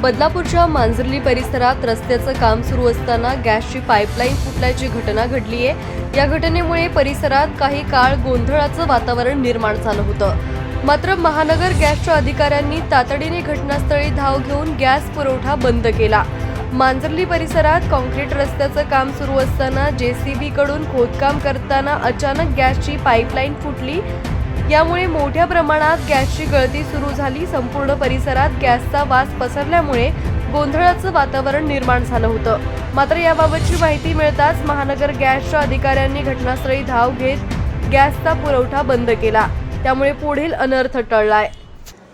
बदलापूरच्या मांजर्ली परिसरात रस्त्याचं काम सुरू असताना गॅसची पाईपलाईन फुटल्याची घटना घडली आहे. या घटनेमुळे परिसरात काही काळ गोंधळाचं वातावरण निर्माण झालं होतं. मात्र महानगर गॅसच्या अधिकाऱ्यांनी तातडीने घटनास्थळी धाव घेऊन गॅस पुरवठा बंद केला. मांजर्ली परिसरात कॉन्क्रीट रस्त्याचं काम सुरू असताना जेसीबी कडून खोदकाम करताना अचानक गॅसची पाईपलाईन फुटली. यामुळे मोठ्या प्रमाणात गॅसची गळती सुरू झाली. संपूर्ण परिसरात गॅसचा वास पसरल्यामुळे गोंधळाचं वातावरण निर्माण झालं होतं. मात्र याबाबतची माहिती मिळताच महानगर गॅसच्या अधिकाऱ्यांनी घटनास्थळी धाव घेत गॅसचा पुरवठा बंद केला. त्यामुळे पुढील अनर्थ टळलाय.